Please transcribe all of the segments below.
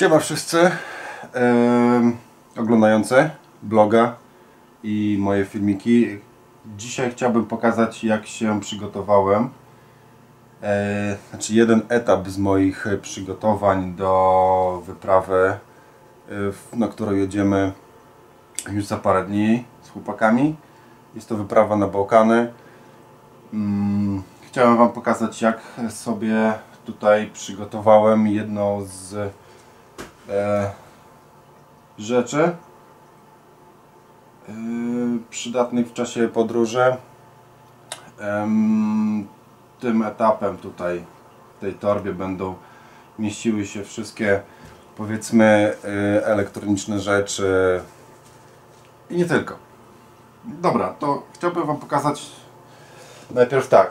Siema wszyscy em, oglądający bloga i moje filmiki. Dzisiaj chciałbym pokazać jak się przygotowałem. E, znaczy jeden etap z moich przygotowań do wyprawy, w- na którą jedziemy już za parę dni z chłopakami. Jest to wyprawa na Bałkany. Mm, Chciałem Wam pokazać jak sobie tutaj przygotowałem jedną z e, rzeczy e, przydatnych w czasie podróży. Em, tym etapem tutaj w tej torbie będą mieściły się wszystkie powiedzmy e, elektroniczne rzeczy i nie tylko. Dobra, to chciałbym Wam pokazać najpierw tak.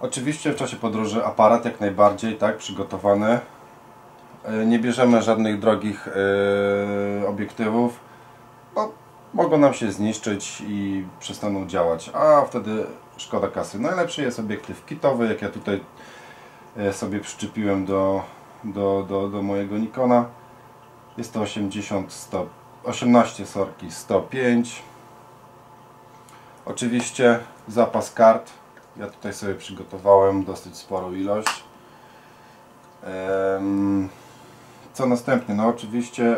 Oczywiście w czasie podróży aparat jak najbardziej tak przygotowany. E, Nie bierzemy żadnych drogich e, obiektywów, bo mogą nam się zniszczyć i przestaną działać, a wtedy szkoda kasy. Najlepszy jest obiektyw kitowy, jak ja tutaj e, sobie przyczepiłem do, do, do, do mojego Nikona. Jest to 80 100, 18 sorki 105. Oczywiście zapas kart. Ja tutaj sobie przygotowałem dosyć sporą ilość. Em, Co następnie? No oczywiście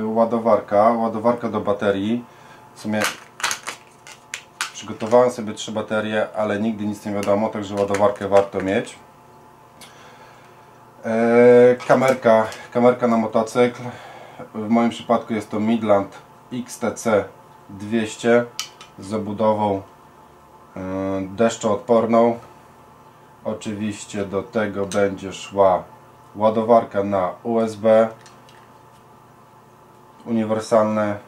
y, ładowarka, ładowarka do baterii. W sumie przygotowałem sobie trzy baterie, ale nigdy nic nie wiadomo, także ładowarkę warto mieć. E, kamerka, kamerka na motocykl. W moim przypadku jest to Midland XTC 200 z obudową e, deszczoodporną. Oczywiście do tego będzie szła ładowarka na USB, uniwersalne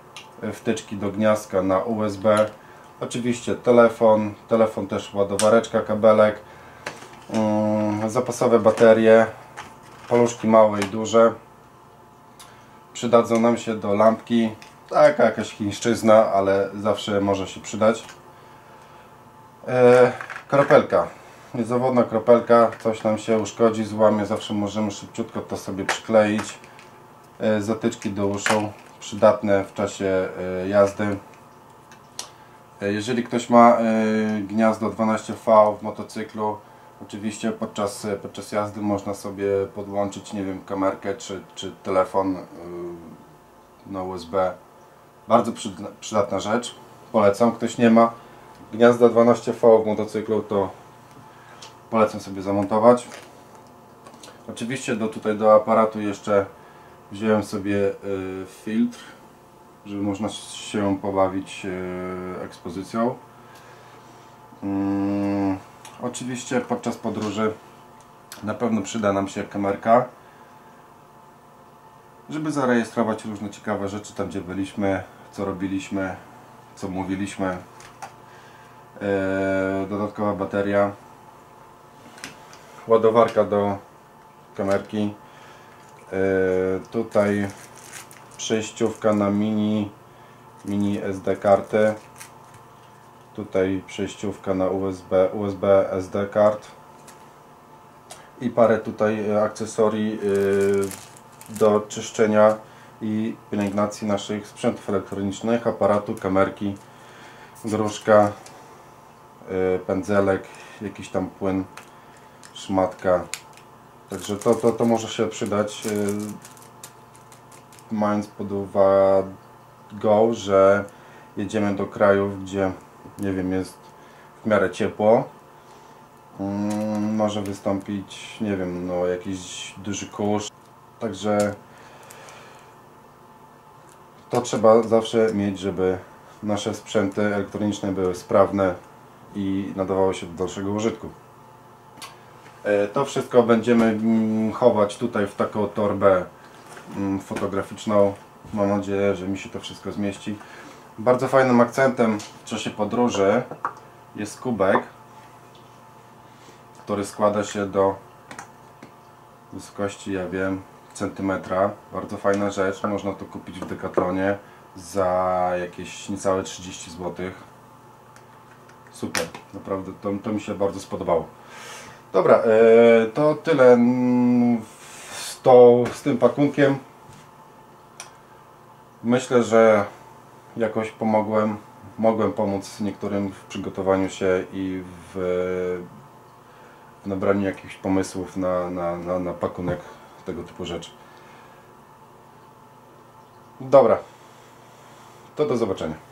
wtyczki do gniazdka na USB, oczywiście telefon, telefon też ładowareczka, kabelek, mm, zapasowe baterie, paluszki małe i duże. Przydadzą nam się do lampki, taka jakaś chińszczyzna, ale zawsze może się przydać. E, kropelka. Niezawodna kropelka, coś nam się uszkodzi, złamie, zawsze możemy szybciutko to sobie przykleić. E, zatyczki do uszu, przydatne w czasie e, jazdy. E, Jeżeli ktoś ma gniazdo 12V w motocyklu, oczywiście podczas, podczas jazdy można sobie podłączyć, nie wiem, kamerkę czy, czy telefon na USB. Bardzo przyda- przydatna rzecz. Polecam. Ktoś nie ma gniazda 12V w motocyklu, to polecam sobie zamontować. Oczywiście do tutaj do aparatu jeszcze wziąłem sobie y, filtr, żeby można się pobawić y, ekspozycją. Mm, oczywiście podczas podróży na pewno przyda nam się kamerka, żeby zarejestrować różne ciekawe rzeczy tam gdzie byliśmy, co robiliśmy, co mówiliśmy. E, dodatkowa bateria, ładowarka do kamerki. E, tutaj przejściówka na mini, mini SD kartę. Tutaj przejściówka na USB, USB SD kart. I parę tutaj e, akcesorii e, do czyszczenia i pielęgnacji naszych sprzętów elektronicznych, aparatu, kamerki, gruszka, pędzelek, jakiś tam płyn, szmatka. Także to, to, to może się przydać, y, mając pod uwagę, że jedziemy do krajów, gdzie nie wiem, jest w miarę ciepło. Mm, Może wystąpić, nie wiem, no jakiś duży kurz. Także to trzeba zawsze mieć, żeby nasze sprzęty elektroniczne były sprawne i nadawały się do dalszego użytku. E, To wszystko będziemy mm, chować tutaj w taką torbę mm, fotograficzną. Mam nadzieję, że mi się to wszystko zmieści. Bardzo fajnym akcentem w czasie podróży jest kubek, który składa się do wysokości, ja wiem, centymetra. Bardzo fajna rzecz. Można to kupić w Decathlonie za jakieś niecałe 30 zł. Super, naprawdę to, to mi się bardzo spodobało. Dobra, e, to tyle mm, w to z tym pakunkiem myślę, że jakoś pomogłem, mogłem pomóc niektórym w przygotowaniu się i w, w nabraniu jakichś pomysłów na, na, na, na pakunek tego typu rzeczy. Dobra, to do zobaczenia.